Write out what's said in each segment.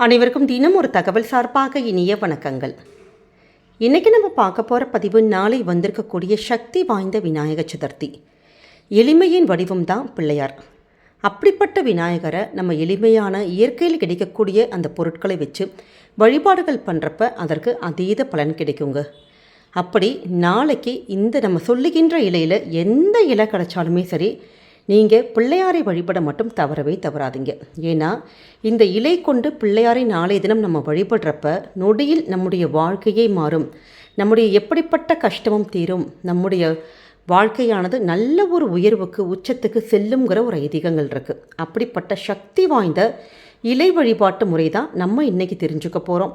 அனைவருக்கும் தினம் ஒரு தகவல் சார்பாக இனிய வணக்கங்கள். இன்றைக்கி நம்ம பார்க்க போகிற பதிவு நாளை வந்திருக்கக்கூடிய சக்தி வாய்ந்த விநாயக சதுர்த்தி. எளிமையின் வடிவம் தான் பிள்ளையார். அப்படிப்பட்ட விநாயகரை நம்ம எளிமையான இயற்கையில் கிடைக்கக்கூடிய அந்த பொருட்களை வச்சு வழிபாடுகள் பண்ணுறப்ப அதற்கு அதீத பலன் கிடைக்குங்க. அப்படி நாளைக்கு இந்த நம்ம சொல்லுகின்ற இலையில் எந்த இலை கிடைச்சாலுமே சரி நீங்கள் பிள்ளையாரை வழிபட மட்டும் தவறவே தவறாதீங்க. ஏன்னா இந்த இலை கொண்டு பிள்ளையாரை நாளைய தினம் நம்ம வழிபடுறப்ப நொடியில் நம்முடைய வாழ்க்கையே மாறும். நம்முடைய எப்படிப்பட்ட கஷ்டமும் தீரும். நம்முடைய வாழ்க்கையானது நல்ல ஒரு உயர்வுக்கு உச்சத்துக்கு செல்லுங்கிற ஒரு ஐதீகங்கள் இருக்குது அப்படிப்பட்ட சக்தி வாய்ந்த இலை வழிபாட்டு முறை தான் நம்ம இன்றைக்கி தெரிஞ்சுக்க போகிறோம்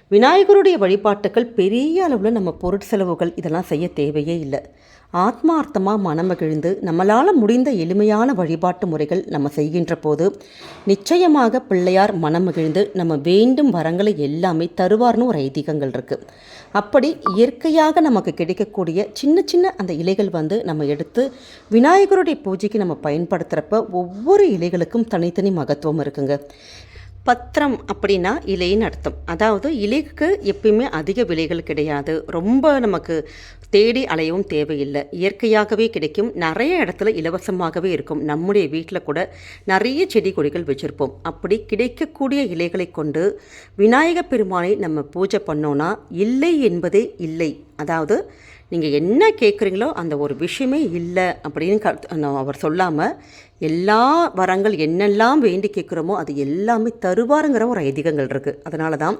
விநாயகருடைய வழிபாட்டுகள் பெரிய அளவில் நம்ம பொருட்செலவுகள் இதெல்லாம் செய்ய தேவையே இல்லை. ஆத்மார்த்தமாக மனமகிழ்ந்து நம்மளால் முடிந்த எளிமையான வழிபாட்டு முறைகள் நம்ம செய்கின்ற போது நிச்சயமாக பிள்ளையார் மனமகிழ்ந்து நம்ம வேண்டும் வரங்களை எல்லாமே தருவார்னு ஒரு ஐதீகங்கள் இருக்குது அப்படி இயற்கையாக நமக்கு கிடைக்கக்கூடிய சின்ன சின்ன அந்த இலைகள் வந்து நம்ம எடுத்து விநாயகருடைய பூஜைக்கு நம்ம பயன்படுத்துகிறப்ப ஒவ்வொரு இலைகளுக்கும் தனித்தனி மகத்துவம் இருக்குங்க. பத்திரம் அப்படின்னா இலைன்னு அர்த்தம். அதாவது இலைக்கு எப்பயுமே அதிக விலைகள் கிடையாது. ரொம்ப நமக்கு தேடி அலையவும் தேவையில்லை. இயற்கையாகவே கிடைக்கும். நிறைய இடத்துல இலவசமாகவே இருக்கும். நம்முடைய வீட்டில் கூட நிறைய செடி கொடிகள் வச்சுருப்போம். அப்படி கிடைக்கக்கூடிய இலைகளை கொண்டு விநாயக பெருமானை நம்ம பூஜை பண்ணோன்னா இல்லை என்பதே இல்லை. அதாவது நீங்கள் என்ன கேட்குறீங்களோ அந்த ஒரு விஷயமே இல்லை அப்படின்னு க அவர் சொல்லாமல் எல்லா வரங்கள் என்னெல்லாம் வேண்டி கேட்குறோமோ அது எல்லாமே தருவாருங்கிற ஒரு ஐதீகங்கள் இருக்குது அதனால தான்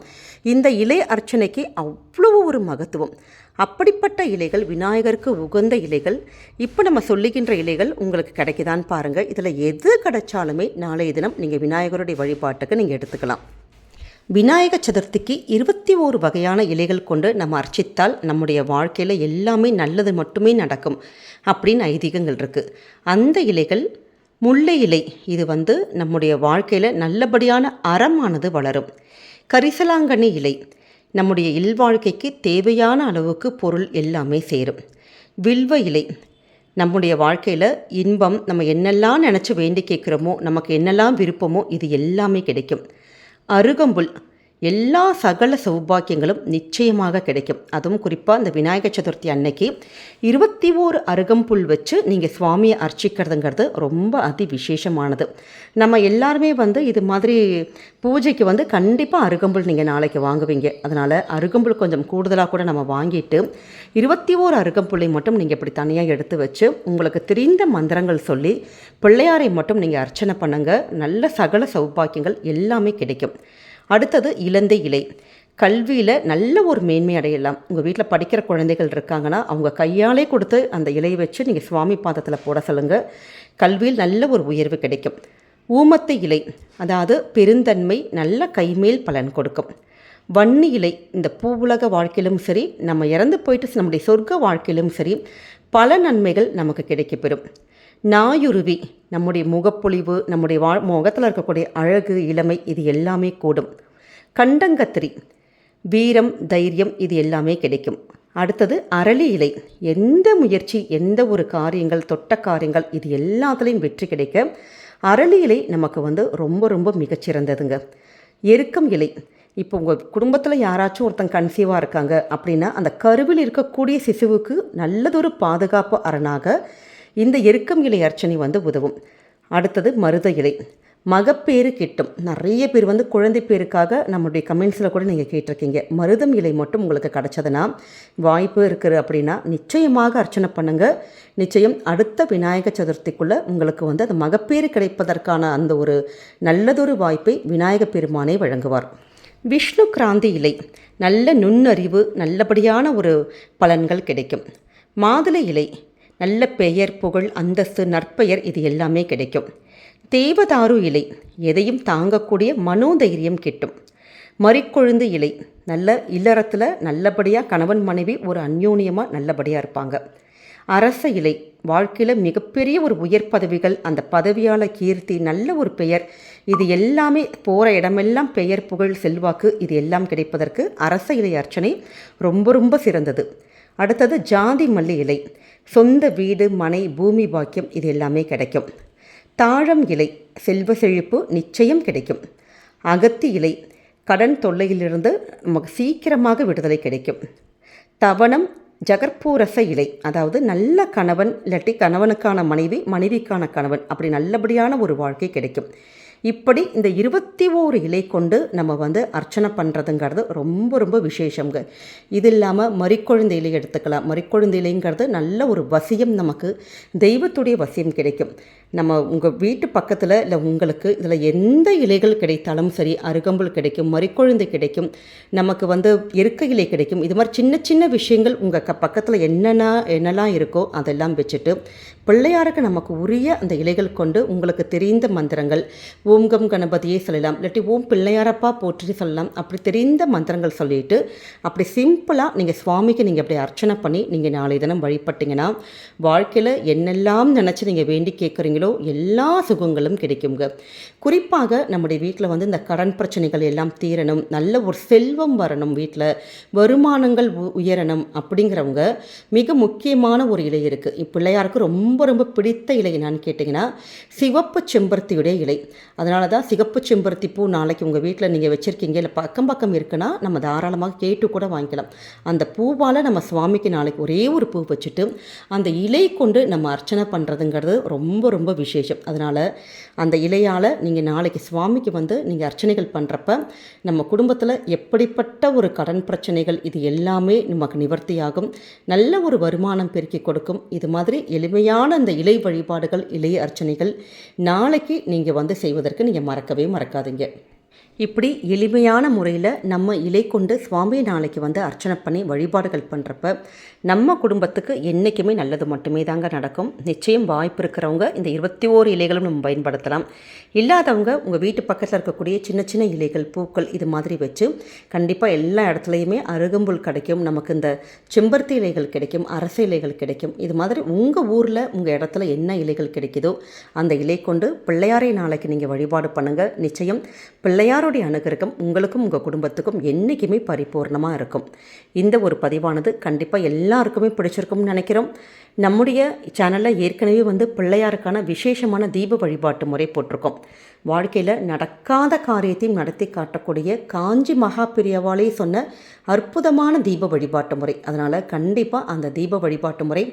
இந்த இலை அர்ச்சனைக்கு அவ்வளோ ஒரு மகத்துவம். அப்படிப்பட்ட இலைகள் விநாயகருக்கு உகந்த இலைகள் இப்போ நம்ம சொல்லுகின்ற இலைகள் உங்களுக்கு கிடைக்குதான்னு பாருங்கள் இதில் எது கிடைச்சாலுமே நாளைய தினம் நீங்கள் விநாயகருடைய வழிபாட்டுக்கு நீங்கள் எடுத்துக்கலாம். விநாயக சதுர்த்திக்கு இருபத்தி ஓரு வகையான இலைகள் கொண்டு நம்ம அர்ச்சித்தால் நம்முடைய வாழ்க்கையில் எல்லாமே நல்லது மட்டுமே நடக்கும் அப்படின்னு ஐதீகங்கள் இருக்குது அந்த இலைகள் முல்லை இலை இது வந்து நம்முடைய வாழ்க்கையில் நல்லபடியான அறமானது வளரும். கரிசலாங்கண்ணி இலை நம்முடைய இல்வாழ்க்கைக்கு தேவையான அளவுக்கு பொருள் எல்லாமே சேரும். வில்வ இலை நம்முடைய வாழ்க்கையில் இன்பம் நம்ம என்னெல்லாம் நினச்சி வேண்டி கேட்குறோமோ நமக்கு என்னெல்லாம் விருப்பமோ இது எல்லாமே கிடைக்கும். அருகம்புல் எல்லா சகல சௌபாக்கியங்களும் நிச்சயமாக கிடைக்கும். அதுவும் குறிப்பாக இந்த விநாயகர் சதுர்த்தி அன்னைக்கு இருபத்தி ஓரு அருகம்புல் வச்சு நீங்கள் சுவாமியை அர்ச்சிக்கிறதுங்கிறது ரொம்ப அதி விசேஷமானது நம்ம எல்லாருமே வந்து இது மாதிரி பூஜைக்கு வந்து கண்டிப்பாக அருகம்புல் நீங்கள் நாளைக்கு வாங்குவீங்க. அதனால் அருகம்புல் கொஞ்சம் கூடுதலாக கூட நம்ம வாங்கிட்டு இருபத்தி ஓரு அருகம்புல்லை மட்டும் நீங்கள் இப்படி தனியாக எடுத்து வச்சு உங்களுக்கு தெரிந்த மந்திரங்கள் சொல்லி பிள்ளையாரை மட்டும் நீங்கள் அர்ச்சனை பண்ணுங்கள் நல்ல சகல சௌபாக்கியங்கள் எல்லாமே கிடைக்கும். அடுத்தது இலந்தை இலை. கல்வியில் நல்ல ஒரு மேன்மை அடையலாம். உங்கள் வீட்டில் படிக்கிற குழந்தைகள் இருக்காங்கன்னா அவங்க கையாலே கொடுத்து அந்த இலையை வச்சு நீங்கள் சுவாமி பாதத்தில் போட சொல்லுங்கள் கல்வியில் நல்ல ஒரு உயர்வு கிடைக்கும். ஊமத்தை இலை அதாவது பெருந்தன்மை நல்ல கைமேல் பலன் கொடுக்கும். வன்னி இலை இந்த பூவுலக வாழ்க்கையிலும் சரி நம்ம இறந்து போயிட்டு நம்முடைய சொர்க்க வாழ்க்கையிலும் சரி பல நன்மைகள் நமக்கு கிடைக்கப்பெறும். நாயுருவி நம்முடைய முகப்பொழிவு நம்முடைய வா முகத்தில் இருக்கக்கூடிய அழகு இளமை இது எல்லாமே கூடும். கண்டங்கத்திரி வீரம் தைரியம் இது எல்லாமே கிடைக்கும். அடுத்தது அரளி இலை. எந்த முயற்சி எந்த ஒரு காரியங்கள் தொட்ட காரியங்கள் இது எல்லாத்துலேயும் வெற்றி கிடைக்க அரளி இலை நமக்கு வந்து ரொம்ப ரொம்ப மிகச்சிறந்ததுங்க. எருக்கம் இலை. இப்போ உங்கள் குடும்பத்தில் யாராச்சும் ஒருத்தங்க கன்சீவாக இருக்காங்க அப்படின்னா அந்த கருவில் இருக்கக்கூடிய சிசுவுக்கு நல்லதொரு பாதுகாப்பு அரணாக இந்த எருக்கம் இலை அர்ச்சனை வந்து உதவும். அடுத்தது மருத இலை. மகப்பேறு கிட்டும். நிறைய பேர் வந்து குழந்தை பேருக்காக நம்மளுடைய கமெண்ட்ஸில் கூட நீங்கள் கேட்டிருக்கீங்க. மருதம் இலை மட்டும் உங்களுக்கு கிடச்சதுன்னா வாய்ப்பு இருக்குது அப்படின்னா நிச்சயமாக அர்ச்சனை பண்ணுங்கள் நிச்சயம் அடுத்த விநாயக சதுர்த்திக்குள்ளே உங்களுக்கு வந்து அந்த மகப்பேறு கிடைப்பதற்கான அந்த ஒரு நல்லதொரு வாய்ப்பை விநாயக பெருமானே வழங்குவார். விஷ்ணு கிராந்தி இலை. நல்ல நுண்ணறிவு நல்லபடியான ஒரு பலன்கள் கிடைக்கும். மாதுளை இலை. நல்ல பெயர் புகழ் அந்தஸ்து நற்பெயர் இது எல்லாமே கிடைக்கும். தேவதாரு இலை எதையும் தாங்கக்கூடிய மனோதைரியம் கிட்டும். மறிக்கொழுந்து இலை நல்ல இல்லறத்தில் நல்லபடியாக கணவன் மனைவி ஒரு அந்யோன்யமாக நல்லபடியாக இருப்பாங்க. அரச இலை வாழ்க்கையில் மிகப்பெரிய ஒரு உயர் பதவிகள் அந்த பதவியால் கீர்த்தி நல்ல ஒரு பெயர். இது எல்லாமே போகிற இடமெல்லாம் பெயர் புகழ் செல்வாக்கு இது எல்லாம் கிடைப்பதற்கு அரச இலை அர்ச்சனை ரொம்ப ரொம்ப சிறந்தது. அடுத்தது ஜாதி மல்லி இலை. சொந்த வீடு மனை பூமி பாக்கியம் இது எல்லாமே கிடைக்கும். தாழம் இலை செல்வ செழிப்பு நிச்சயம் கிடைக்கும். அகத்தி இலை கடன் தொல்லையிலிருந்து நமக்கு சீக்கிரமாக விடுதலை கிடைக்கும். தவணம் ஜகற்பூரச இலை அதாவது நல்ல கணவன் இல்லாட்டி கணவனுக்கான மனைவி மனைவிக்கான கணவன் அப்படி நல்லபடியான ஒரு வாழ்க்கை கிடைக்கும். இப்படி இந்த இருபத்தி ஓரு இலை கொண்டு நம்ம வந்து அர்ச்சனை பண்ணுறதுங்கிறது ரொம்ப ரொம்ப விசேஷங்க இது இல்லாமல் மறிக்கொழுந்த இலை எடுத்துக்கலாம். மறிக்கொழுந்த இலைங்கிறது நல்ல ஒரு வசியம் நமக்கு தெய்வத்துடைய வசியம் கிடைக்கும். நம்ம உங்கள் வீட்டு பக்கத்தில் இல்லை உங்களுக்கு இதில் எந்த இலைகள் கிடைத்தாலும் சரி அருகம்புல் கிடைக்கும் மறிக்கொழுந்து கிடைக்கும் நமக்கு வந்து இருக்க இலை கிடைக்கும். இது மாதிரி சின்ன சின்ன விஷயங்கள் உங்கள் க பக்கத்தில் என்னென்ன என்னெல்லாம் இருக்கோ அதெல்லாம் வச்சுட்டு பிள்ளையாருக்கு நமக்கு உரிய அந்த இலைகள் கொண்டு உங்களுக்கு தெரிந்த மந்திரங்கள் ஓம் கம் சொல்லலாம். இல்லாட்டி ஓம் பிள்ளையாரப்பா போற்றி சொல்லலாம். அப்படி தெரிந்த மந்திரங்கள் சொல்லிட்டு அப்படி சிம்பிளாக நீங்கள் சுவாமிக்கு நீங்கள் அப்படி அர்ச்சனை பண்ணி நீங்கள் நாளை தினம் வழிபட்டிங்கன்னா வாழ்க்கையில் என்னெல்லாம் நினச்சி நீங்கள் வேண்டி கேட்குறீங்களோ எல்லா சுகங்களும் கிடைக்குங்க. குறிப்பாக நம்முடைய வீட்டில் வந்து இந்த கடன் பிரச்சனைகள் எல்லாம் தீரணும். நல்ல ஒரு செல்வம் வரணும் வீட்டில் வருமானங்கள் உ- உயரணும் அப்படிங்கிறவங்க மிக முக்கியமான ஒரு இலை இருக்குது பிள்ளையாருக்கு ரொம்ப ரொம்ப பிடித்த இலை என்னன்னு கேட்டிங்கன்னா சிவப்பு செம்பருத்தியுடைய இலை. அதனால தான் சிகப்பு செம்பருத்தி பூ நாளைக்கு உங்கள் வீட்டில் நீங்கள் வச்சுருக்கீங்க. இல்லை பக்கம் பக்கம் இருக்குன்னா நம்ம தாராளமாக கேட்டு கூட வாங்கிக்கலாம். அந்த பூவால் நம்ம சுவாமிக்கு நாளைக்கு ஒரே ஒரு பூ வச்சுட்டு அந்த இலை கொண்டு நம்ம அர்ச்சனை பண்ணுறதுங்கிறது ரொம்ப ரொம்ப விசேஷம். அதனால் அந்த இலையால் நீங்கள் நாளைக்கு சுவாமிக்கு வந்து நீங்கள் அர்ச்சனைகள் பண்ணுறப்ப நம்ம குடும்பத்தில் எப்படிப்பட்ட ஒரு கடன் பிரச்சனைகள் இது எல்லாமே நமக்கு நிவர்த்தியாகும். நல்ல ஒரு வருமானம் பெருக்கி கொடுக்கும். இது மாதிரி எளிமையான அந்த இலை வழிபாடுகள் இலை அர்ச்சனைகள் நாளைக்கு நீங்கள் வந்து செய்வதற்கு நீங்கள் மறக்கவே மறக்காதீங்க. இப்படி எளிமையான முறையில் நம்ம இலை கொண்டு சுவாமியை நாளைக்கு வந்து அர்ச்சனை பண்ணி வழிபாடுகள் பண்ணுறப்ப நம்ம குடும்பத்துக்கு என்றைக்குமே நல்லது மட்டுமே தாங்க நடக்கும். நிச்சயம் வாய்ப்பு இருக்கிறவங்க இந்த இருபத்தி ஓரு இலைகளும் நம்ம பயன்படுத்தலாம். இல்லாதவங்க உங்கள் வீட்டு பக்கத்தில் இருக்கக்கூடிய சின்ன சின்ன இலைகள் பூக்கள் இது மாதிரி வச்சு கண்டிப்பாக எல்லா இடத்துலையுமே அருகம்புல் கிடைக்கும். நமக்கு இந்த செம்பருத்தி இலைகள் கிடைக்கும் அரச இலைகள் கிடைக்கும். இது மாதிரி உங்கள் ஊரில் உங்கள் இடத்துல என்ன இலைகள் கிடைக்குதோ அந்த இலை கொண்டு பிள்ளையாரை நாளைக்கு நீங்கள் வழிபாடு பண்ணுங்கள் நிச்சயம் பிள்ளையார் எல்லாருடைய அனுகிரகம் உங்களுக்கும் உங்கள் குடும்பத்துக்கும் என்றைக்குமே பரிபூர்ணமாக இருக்கும். இந்த ஒரு பதிவானது கண்டிப்பாக எல்லாருக்குமே பிடிச்சிருக்கும்னு நினைக்கிறோம். நம்முடைய சேனலில் ஏற்கனவே வந்து பிள்ளையாருக்கான விசேஷமான தீப வழிபாட்டு முறை போட்டிருக்கோம். வாழ்க்கையில் நடக்காத காரியத்தையும் நடத்தி காட்டக்கூடிய காஞ்சி மகா பிரியவாளே சொன்ன அற்புதமான தீப வழிபாட்டு முறை. அதனால் கண்டிப்பாக அந்த தீப வழிபாட்டு முறை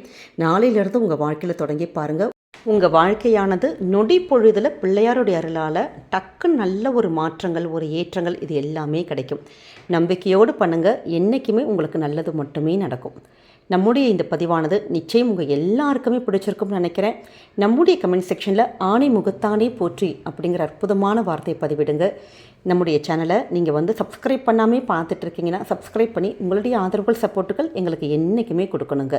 நாளையிலிருந்து உங்கள் வாழ்க்கையில் தொடங்கி பாருங்கள் உங்கள் வாழ்க்கையானது நொடி பொழுதில் பிள்ளையாருடைய அருளால் டக்குன்னு நல்ல ஒரு மாற்றங்கள் ஒரு ஏற்றங்கள் இது எல்லாமே கிடைக்கும். நம்பிக்கையோடு பண்ணுங்கள் என்றைக்குமே உங்களுக்கு நல்லது மட்டுமே நடக்கும். நம்முடைய இந்த பதிவானது நிச்சயம் உங்கள் எல்லாருக்குமே பிடிச்சிருக்கும்னு நினைக்கிறேன். நம்முடைய கமெண்ட் செக்ஷனில் ஆணை முகத்தானே போற்றி அப்படிங்கிற அற்புதமான வார்த்தையை பதிவிடுங்க. நம்முடைய சேனலை நீங்கள் வந்து சப்ஸ்கிரைப் பண்ணாமே பார்த்துட்ருக்கீங்கன்னா சப்ஸ்கிரைப் பண்ணி உங்களுடைய ஆதரவுகள் சப்போர்ட்டுகள் எங்களுக்கு என்றைக்குமே கொடுக்கணுங்க.